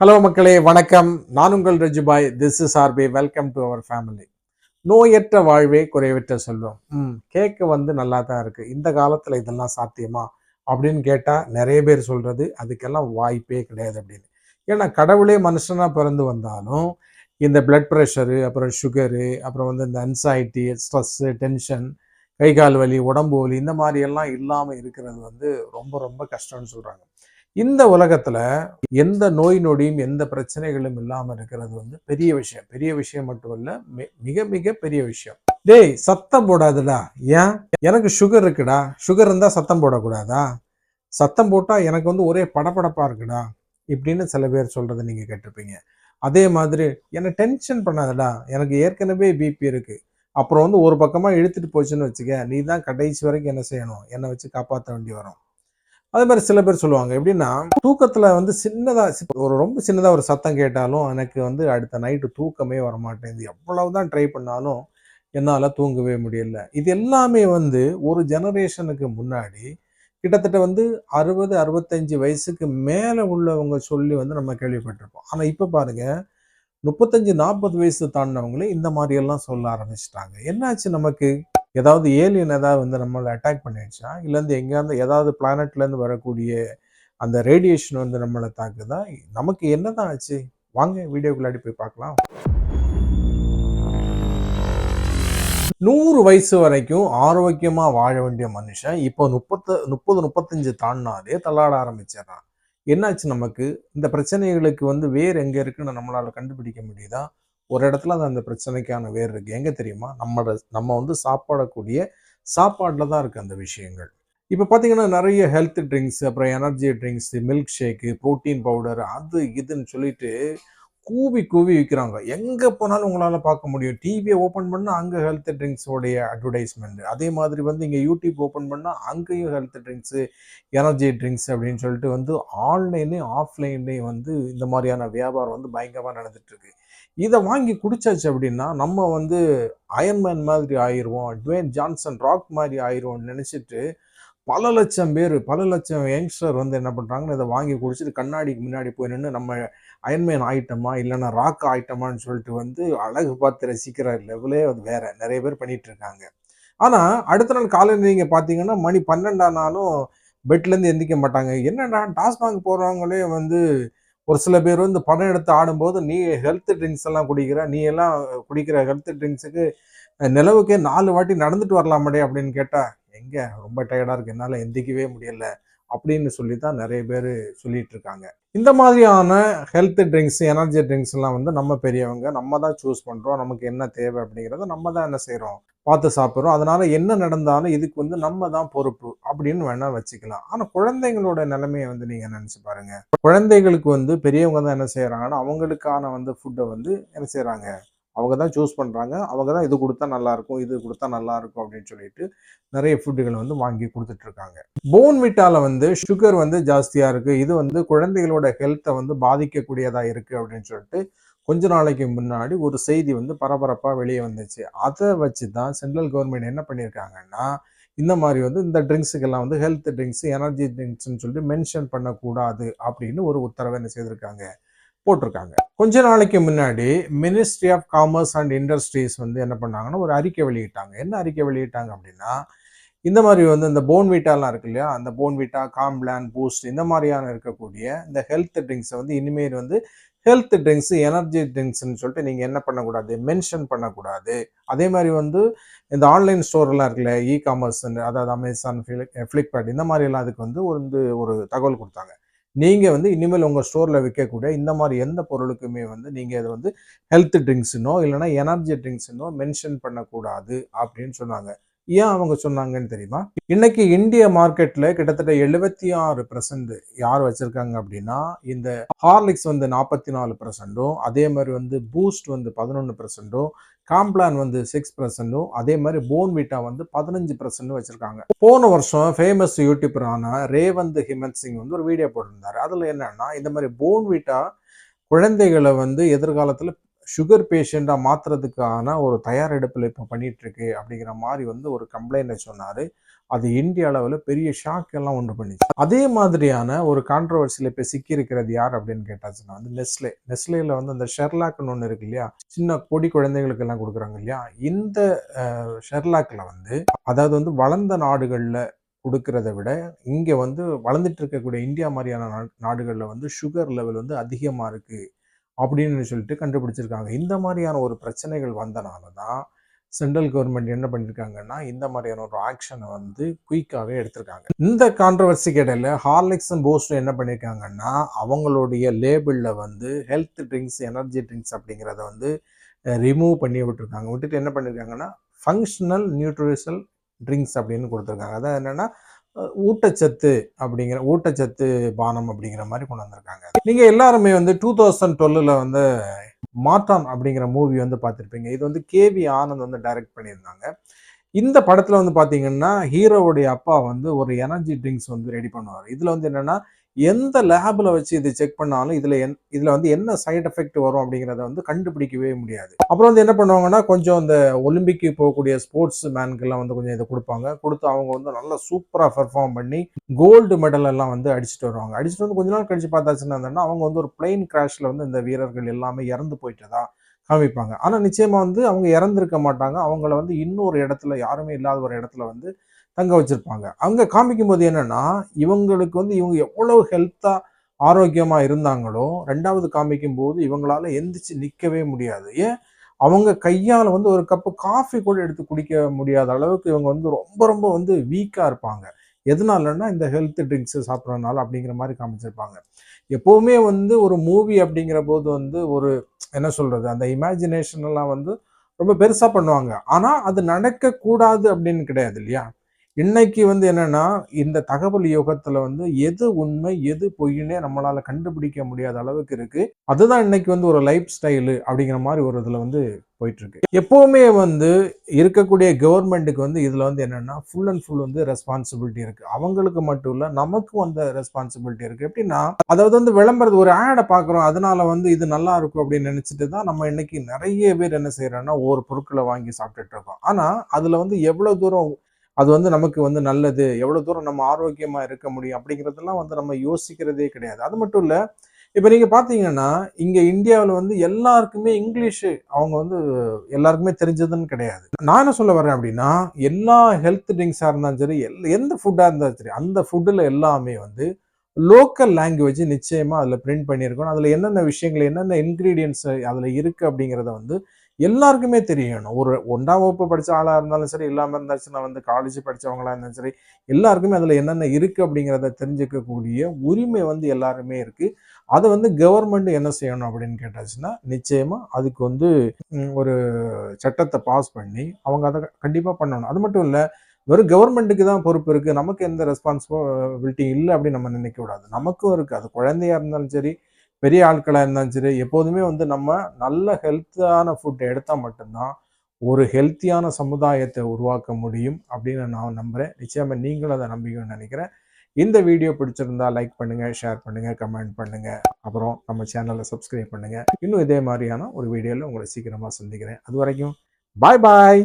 Hello மக்களே வணக்கம். நான் உங்கள் Rajubhai. This is RP welcome to our family நோயற்ற வாழ்வே குறைவற்ற செல்வம். ம் கேட்க வந்து நல்லா தான் இருக்குது இந்த காலத்தில் இதெல்லாம் சாத்தியமா? அப்படின்னு கேட்டால் நிறைய பேர் சொல்கிறது அதுக்கெல்லாம் வாய்ப்பே கிடையாது அப்படின்னு. ஏன்னா கடவுளே மனுஷனாக பிறந்து வந்தாலும் இந்த பிளட் ப்ரெஷரு அப்புறம் சுகரு அப்புறம் வந்து இந்த அன்சைட்டி ஸ்ட்ரெஸ்ஸு டென்ஷன் கை கால் வலி உடம்பு வலி இந்த மாதிரி எல்லாம் இல்லாமல் இருக்கிறது வந்து ரொம்ப ரொம்ப கஷ்டம்னு சொல்கிறாங்க இந்த உலகத்துல எந்த நோய் நொடியும் எந்த பிரச்சனைகளும் இல்லாம இருக்கிறது வந்து பெரிய விஷயம். பெரிய விஷயம் மட்டுமல்ல மி- மிக மிக பெரிய விஷயம். டேய் சத்தம் போடாதுடா. ஏன்? எனக்கு சுகர் இருக்குடா. சுகர் இருந்தா சத்தம் போடக்கூடாதா? சத்தம் போட்டா எனக்கு வந்து ஒரே படப்படப்பா இருக்குடா. இப்படின்னு சில பேர் சொல்றதை நீங்க கேட்டிருப்பீங்க. அதே மாதிரி என்னை டென்ஷன் பண்ணாதடா. எனக்கு ஏற்கனவே பிபி இருக்கு. அப்புறம் வந்து ஒரு பக்கமா இழுத்துட்டு போச்சுன்னு வச்சுக்க நீ தான் கடைசி வரைக்கும் என்ன செய்யணும்? என்னை வச்சு காப்பாற்ற வேண்டி வரும். அதே மாதிரி சில பேர் சொல்லுவாங்க. எப்படின்னா தூக்கத்தில் வந்து சின்னதாக ஒரு ரொம்ப சின்னதாக ஒரு சத்தம் கேட்டாலும் எனக்கு வந்து அடுத்த நைட்டு தூக்கமே வர மாட்டேங்குது எவ்வளவுதான் ட்ரை பண்ணாலும் என்னால் தூங்கவே முடியல. இது எல்லாமே வந்து ஒரு ஜெனரேஷனுக்கு முன்னாடி கிட்டத்தட்ட வந்து அறுபது அறுபத்தஞ்சு வயசுக்கு மேலே உள்ளவங்க சொல்லி வந்து நம்ம கேள்விப்பட்டிருப்போம். ஆனால் இப்போ பாருங்க முப்பத்தஞ்சு நாற்பது வயசு தாண்டினவங்களே இந்த மாதிரியெல்லாம் சொல்ல ஆரம்பிச்சிட்டாங்க. என்னாச்சு நமக்கு? ஏதாவது ஏலியன் ஏதாவது வந்து நம்மளை அட்டாக் பண்ணிடுச்சா இல்லேருந்து எங்கேருந்து ஏதாவது பிளானட்லேருந்து வரக்கூடிய அந்த ரேடியேஷன் வந்து நம்மளை தாக்குதா? நமக்கு என்ன தான் ஆச்சு? வாங்க வீடியோக்குள்ளாடி போய் பார்க்கலாம். நூறு வயசு வரைக்கும் ஆரோக்கியமாக வாழ வேண்டிய மனுஷன் இப்போ முப்பத்து முப்பது முப்பத்தஞ்சு தாண்டினாலே தள்ளாட ஆரம்பிச்சிடறான். என்னாச்சு நமக்கு? இந்த பிரச்சனைகளுக்கு வந்து வேறு எங்கே இருக்குன்னு நம்மளால் கண்டுபிடிக்க முடியுதா? ஒரு இடத்துல அது அந்த பிரச்சனைக்கான வேர் இருக்கு. எங்க தெரியுமா? நம்மளோட நம்ம வந்து சாப்பாடக்கூடிய சாப்பாட்டில் தான் இருக்குது அந்த விஷயங்கள். இப்போ பார்த்தீங்கன்னா நிறைய ஹெல்த் ட்ரிங்க்ஸ் அப்புறம் energy drinks milk shake protein powder அது இதுன்னு சொல்லிட்டு கூவி கூவி விற்கிறாங்க எங்கே போனாலும் உங்களால் பார்க்க முடியும். டிவியை ஓப்பன் பண்ணால் அங்கே ஹெல்த் ட்ரிங்க்ஸோடைய அட்வர்டைஸ்மெண்ட் அதே மாதிரி வந்து இங்கே யூடியூப் ஓப்பன் பண்ணால் அங்கேயும் ஹெல்த் ட்ரிங்க்ஸு எனர்ஜி ட்ரிங்க்ஸ் அப்படின்னு சொல்லிட்டு வந்து ஆன்லைன்லேயும் ஆஃப்லைன்லேயும் வந்து இந்த மாதிரியான வியாபாரம் வந்து பயங்கரமாக நடந்துகிட்ருக்கு இதை வாங்கி குடிச்சாச்சு அப்படின்னா நம்ம வந்து அயன்மேன் மாதிரி ஆயிடுவோம் ட்வேன் ஜான்சன் ராக் மாதிரி ஆயிடுவோம்னு நினச்சிட்டு பல லட்சம் பேர் பல லட்சம் யங்ஸ்டர் வந்து என்ன பண்ணுறாங்கன்னு இதை வாங்கி குடிச்சிட்டு கண்ணாடிக்கு முன்னாடி போய் நின்று நம்ம அயன்மேன் ஆயிட்டமா இல்லைன்னா ராக் ஆயிட்டமான்னு சொல்லிட்டு வந்து அழகு பார்த்து ரசிக்கிற லெவலே அது வேற நிறைய பேர் பண்ணிட்டு இருக்காங்க. ஆனால் அடுத்த நாள் காலையில் நீங்கள் பார்த்தீங்கன்னா மணி பன்னெண்டானாலும் பெட்லேருந்து எந்திக்க மாட்டாங்க. என்னடா டாஸ்மாக் போகிறவங்களே வந்து ஒரு சில பேர் வந்து படம் எடுத்து ஆடும்போது நீ ஹெல்த் ட்ரிங்க்ஸ் எல்லாம் குடிக்கிற நீ எல்லாம் குடிக்கிற ஹெல்த் ட்ரிங்க்ஸுக்கு நிலவுக்கே நாலு வாட்டி நடந்துட்டு வரலாமடே அப்படின்னு கேட்டால் எங்கே? ரொம்ப டயர்டாக இருக்கு. என்னால் எந்திக்கவே முடியல. அப்படின்னு சொல்லி தான் நிறைய பேர் சொல்லிட்டு இருக்காங்க இந்த மாதிரியான ஹெல்த் ட்ரிங்க்ஸ் எனர்ஜி ட்ரிங்க்ஸ் எல்லாம் வந்து நம்ம பெரியவங்க நம்ம தான் சூஸ் பண்றோம். நமக்கு என்ன தேவை அப்படிங்கிறத நம்ம தான் என்ன செய்கிறோம் பார்த்து சாப்பிட்றோம். அதனால என்ன நடந்தாலும் இதுக்கு வந்து நம்ம தான் பொறுப்பு அப்படின்னு வேணா வச்சுக்கலாம். ஆனா குழந்தைங்களோட நிலைமையை வந்து நீங்க நினைச்சு பாருங்க. குழந்தைகளுக்கு வந்து பெரியவங்க தான் என்ன செய்யறாங்கன்னா அவங்களுக்கான வந்து ஃபுட்டை வந்து என்ன செய்கிறாங்க அவங்க தான் சூஸ் பண்ணுறாங்க அவங்க தான் இது கொடுத்தா நல்லாயிருக்கும் இது கொடுத்தா நல்லா இருக்கும் அப்படின்னு சொல்லிட்டு நிறைய ஃபுட்டுகளை வந்து வாங்கி கொடுத்துட்ருக்காங்க போன் விட்டால வந்து சுகர் வந்து ஜாஸ்தியாக இருக்குது இது வந்து குழந்தைகளோட ஹெல்த்தை வந்து பாதிக்கக்கூடியதாக இருக்குது அப்படின்னு சொல்லிட்டு கொஞ்ச நாளைக்கு முன்னாடி ஒரு செய்தி வந்து பரபரப்பாக வெளியே வந்துச்சு. அதை வச்சு தான் சென்ட்ரல் கவர்மெண்ட் என்ன பண்ணியிருக்காங்கன்னா இந்த மாதிரி வந்து இந்த ட்ரிங்க்ஸுக்கெல்லாம் வந்து ஹெல்த் ட்ரிங்க்ஸ் எனர்ஜி ட்ரிங்க்ஸ்னு சொல்லிட்டு மென்ஷன் பண்ணக்கூடாது அப்படின்னு ஒரு உத்தரவை என்ன செய்திருக்காங்க? போட்டிருக்காங்க. கொஞ்ச நாளைக்கு முன்னாடி ministry of commerce and industries வந்து என்ன பண்ணாங்கன்னா ஒரு அறிக்கை வெளியிட்டாங்க. என்ன அறிக்கை வெளியிட்டாங்க அப்படின்னா இந்த மாதிரி வந்து இந்த போன்வீட்டாலாம் இருக்கு இல்லையா? அந்த போன்வீட்டா காம்ப்ளான் பூஸ்ட் இந்த மாதிரியான இருக்கக்கூடிய இந்த ஹெல்த் ட்ரிங்க்ஸை வந்து இனிமேல் வந்து ஹெல்த் ட்ரிங்க்ஸ் எனர்ஜி ட்ரிங்க்ஸ்னு சொல்லிட்டு நீங்கள் என்ன பண்ணக்கூடாது? மென்ஷன் பண்ணக்கூடாது. அதே மாதிரி வந்து இந்த ஆன்லைன் ஸ்டோர்லாம் இருக்குல்ல இ காமர்ஸ் அதாவது அமேசான் ஃப்ளிப்கார்ட் இந்த மாதிரி எல்லாம் அதுக்கு வந்து ஒரு வந்து ஒரு தகவல் கொடுத்தாங்க. நீங்கள் வந்து இனிமேல் உங்கள் ஸ்டோரில் விற்கக்கூடிய இந்த மாதிரி எந்த பொருளுக்குமே வந்து நீங்கள் இதை வந்து ஹெல்த் ட்ரிங்க்ஸுனோ இல்லைன்னா எனர்ஜி ட்ரிங்க்ஸுனோ மென்ஷன் பண்ணக்கூடாது அப்படின்னு சொன்னாங்க. ஏன் அவங்க சொன்னாங்கன்னு தெரியுமா? இன்னைக்கு இந்திய மார்க்கெட்ல கிட்டத்தட்ட எழுபத்தி ஆறு பெர்சன்ட் யார் வச்சிருக்காங்க அப்படின்னா இந்த ஹார்லிக்ஸ் வந்து நாற்பத்தி நாலு பெர்சன்ட்டும் அதே மாதிரி வந்து பூஸ்ட் வந்து பதினொன்று பெர்சன்ட்டும் காம்ப்ளான் வந்து சிக்ஸ் பர்சன்டும் அதே மாதிரி போன்விட்டா வந்து பதினஞ்சு பர்சன்ட் வச்சிருக்காங்க. போன வருஷம் ஃபேமஸ் யூடியூபரான ரேவந்த் ஹிமந்த் சிங் வந்து ஒரு வீடியோ போட்டிருந்தாரு. அதுல என்னன்னா இந்த மாதிரி போன்விட்டா குழந்தைகளை வந்து எதிர்காலத்தில் சுகர் பேஷண்ட்டாக மாற்றுறதுக்கான ஒரு தயாரெடுப்பில் இப்போ பண்ணிகிட்ருக்கு அப்படிங்கிற மாதிரி வந்து ஒரு கம்ப்ளைண்ட்டை சொன்னார். அது இந்திய அளவில் பெரிய ஷாக் எல்லாம் உண்டு பண்ணிச்சு. அதே மாதிரியான ஒரு கான்ட்ரவர்சியில் இப்போ சிக்கியிருக்கிறது யார் அப்படின்னு கேட்டாச்சுன்னா வந்து நெஸ்லே. நெஸ்லேயில் வந்து அந்த ஷெர்லாக்னு ஒன்று இருக்கு இல்லையா? சின்ன பொடி குழந்தைகளுக்கு எல்லாம் கொடுக்குறாங்க இல்லையா? இந்த ஷெர்லாக்கில் வந்து அதாவது வந்து வளர்ந்த நாடுகளில் கொடுக்கறத விட இங்கே வந்து வளர்ந்துட்டு இருக்கக்கூடிய இந்தியா மாதிரியான நாடுகளில் வந்து சுகர் லெவல் வந்து அதிகமாக இருக்குது அப்படின்னு சொல்லிட்டு கண்டுபிடிச்சிருக்காங்க. இந்த மாதிரியான ஒரு பிரச்சனைகள் வந்தனால தான் சென்ட்ரல் கவர்மெண்ட் என்ன பண்ணியிருக்காங்கன்னா இந்த மாதிரியான ஒரு ஆக்ஷனை வந்து குயிக்காகவே எடுத்திருக்காங்க. இந்த கான்ட்ரவர்சிக்கு இடையில ஹார்லிக்ஸ் அண்ட் போஸ்ட் என்ன பண்ணியிருக்காங்கன்னா அவங்களுடைய லேபிளில் வந்து ஹெல்த் ட்ரிங்க்ஸ் எனர்ஜி ட்ரிங்க்ஸ் அப்படிங்கிறத வந்து ரிமூவ் பண்ணி விட்டுருக்காங்க. விட்டுட்டு என்ன பண்ணியிருக்காங்கன்னா ஃபங்க்ஷனல் நியூட்ரிஷல் ட்ரிங்க்ஸ் அப்படின்னு கொடுத்துருக்காங்க. அதான் என்னென்னா ஊட்டச்சத்து அப்படிங்கிற ஊட்டச்சத்து பானம் அப்படிங்கிற மாதிரி கொண்டு வந்திருக்காங்க. நீங்கள் எல்லாருமே வந்து டூ தௌசண்ட் டுவெல்லில் வந்து மாட்டான் அப்படிங்கிற மூவி வந்து பார்த்துருப்பீங்க. இது வந்து கேவி ஆனந்த் வந்து டைரக்ட் பண்ணியிருந்தாங்க. இந்த படத்தில் வந்து பார்த்தீங்கன்னா ஹீரோவுடைய அப்பா வந்து ஒரு எனர்ஜி ட்ரிங்க்ஸ் வந்து ரெடி பண்ணுவார். இதில் வந்து என்னென்னா எந்த லேபில் வச்சு இது செக் பண்ணாலும் இதில் என் இதில் வந்து என்ன சைட் எஃபெக்ட் வரும் அப்படிங்கிறத வந்து கண்டுபிடிக்கவே முடியாது. அப்புறம் வந்து என்ன பண்ணுவாங்கன்னா கொஞ்சம் இந்த ஒலிம்பிக்கு போகக்கூடிய ஸ்போர்ட்ஸ் மேன்கெல்லாம் வந்து கொஞ்சம் இதை கொடுப்பாங்க. கொடுத்து அவங்க வந்து நல்லா சூப்பராக பெர்ஃபார்ம் பண்ணி கோல்டு மெடல் எல்லாம் வந்து அடிச்சுட்டு வருவாங்க. அடிச்சுட்டு வந்து கொஞ்ச நாள் கழிச்சு பார்த்தாச்சுன்னா அவங்க வந்து ஒரு பிளெயின் கிராஷில் வந்து இந்த வீரர்கள் எல்லாமே இறந்து போயிட்டதா காமிப்பாங்க. ஆனால் நிச்சயமாக வந்து அவங்க இறந்துருக்க மாட்டாங்க. அவங்கள வந்து இன்னொரு இடத்துல யாருமே இல்லாத ஒரு இடத்துல வந்து தங்க வச்சுருப்பாங்க. அங்கே காமிக்கும் போது இவங்களுக்கு வந்து இவங்க எவ்வளவு ஹெல்த்தாக ஆரோக்கியமாக இருந்தாங்களோ ரெண்டாவது காமிக்கும் போது இவங்களால எந்திரிச்சு நிற்கவே முடியாது. ஏன்? அவங்க கையால் வந்து ஒரு கப்பு காஃபி கூட எடுத்து குடிக்க முடியாத அளவுக்கு இவங்க வந்து ரொம்ப ரொம்ப வந்து வீக்காக இருப்பாங்க. எதனாலன்னா இந்த ஹெல்த் ட்ரிங்க்ஸு சாப்பிட்றதுனால அப்படிங்கிற மாதிரி காமிச்சிருப்பாங்க. எப்போவுமே வந்து ஒரு மூவி அப்படிங்கிற போது வந்து ஒரு என்ன சொல்கிறது அந்த இமேஜினேஷன் எல்லாம் வந்து ரொம்ப பெருசாக பண்ணுவாங்க. ஆனால் அது நடக்கக்கூடாது அப்படின்னு கிடையாது இல்லையா? இன்னைக்கு வந்து என்னன்னா இந்த தகவல் யுகத்துல வந்து எது உண்மை எது பொய்னே நம்மளால கண்டுபிடிக்க முடியாத அளவுக்கு இருக்கு. அதுதான் இன்னைக்கு வந்து ஒரு லைஃப் ஸ்டைலு அப்படிங்கிற மாதிரி ஒரு இதுல வந்து போயிட்டு இருக்கு எப்பவுமே வந்து இருக்கக்கூடிய கவர்மெண்ட்டுக்கு வந்து இதுல வந்து என்னன்னா ஃபுல் அண்ட் ஃபுல் வந்து ரெஸ்பான்சிபிலிட்டி இருக்கு. அவங்களுக்கு மட்டும் இல்ல நமக்கும் அந்த ரெஸ்பான்சிபிலிட்டி இருக்கு. எப்படின்னா அதாவது வந்து விளம்பரத்து ஒரு ஆடை பாக்குறோம் அதனால வந்து இது நல்லா இருக்கும் அப்படின்னு நினைச்சிட்டு தான் நம்ம இன்னைக்கு நிறைய பேர் என்ன செய்யறோம்னா ஒவ்வொரு பொருட்களை வாங்கி சாப்பிட்டுட்டு இருக்கோம். ஆனா அதுல வந்து எவ்வளவு தூரம் அது வந்து நமக்கு வந்து நல்லது. எவ்வளோ தூரம் நம்ம ஆரோக்கியமாக இருக்க முடியும் அப்படிங்கிறதெல்லாம் வந்து நம்ம யோசிக்கிறதே கிடையாது. அது மட்டும் இல்லை இப்போ நீங்கள் பார்த்தீங்கன்னா இங்கே இந்தியாவில் வந்து எல்லாருக்குமே இங்கிலீஷு அவங்க வந்து எல்லாருக்குமே தெரிஞ்சதுன்னு கிடையாது. நான் என்ன சொல்ல வரேன் அப்படின்னா எல்லா ஹெல்த் ட்ரிங்க்ஸாக இருந்தாலும் சரி எல் எந்த ஃபுட்டாக இருந்தாலும் சரி அந்த ஃபுட்டில் எல்லாமே வந்து லோக்கல் லாங்குவேஜ் நிச்சயமாக அதில் பிரிண்ட் பண்ணியிருக்கணும். அதில் என்னென்ன விஷயங்கள் என்னென்ன இன்க்ரீடியன்ஸ் அதில் இருக்குது அப்படிங்கிறத வந்து எல்லாருக்குமே தெரியணும். ஒரு ஒன்றாம் வகுப்பு படித்த ஆளாக இருந்தாலும் சரி இல்லாமல் இருந்தாச்சுன்னா வந்து காலேஜ் படித்தவங்களா இருந்தாலும் சரி எல்லாருக்குமே அதில் என்னென்ன இருக்குது அப்படிங்கிறத தெரிஞ்சுக்கக்கூடிய உரிமை வந்து எல்லாருமே இருக்குது அதை வந்து கவர்மெண்ட் என்ன செய்யணும் அப்படின்னு கேட்டாச்சுன்னா நிச்சயமாக அதுக்கு வந்து ஒரு சட்டத்தை பாஸ் பண்ணி அவங்க அதை கண்டிப்பாக பண்ணணும். அது மட்டும் இல்லை வெறும் கவர்மெண்ட்டுக்கு தான் பொறுப்பு இருக்குது நமக்கு எந்த ரெஸ்பான்சிபிலிட்டி இல்லை அப்படின்னு நம்ம நினைக்கக்கூடாது நமக்கும் இருக்குது அது குழந்தையாக இருந்தாலும் சரி பெரிய ஆட்களாக இருந்தாலும் சரி எப்போதுமே வந்து நம்ம நல்ல ஹெல்த்தான ஃபுட்டை எடுத்தால் மட்டும்தான் ஒரு ஹெல்த்தியான சமுதாயத்தை உருவாக்க முடியும் அப்படின்னு நான் நம்புகிறேன் நிச்சயமாக நீங்களும் அதை நம்பிக்கணும்னு நினைக்கிறேன். இந்த வீடியோ பிடிச்சிருந்தா லைக் பண்ணுங்கள் ஷேர் பண்ணுங்கள் கமெண்ட் பண்ணுங்கள் அப்புறம் நம்ம சேனலை சப்ஸ்கிரைப் பண்ணுங்கள் இன்னும் இதே மாதிரியான ஒரு வீடியோவில் உங்களை சீக்கிரமாக சந்திக்கிறேன். அது வரைக்கும் பாய் பாய்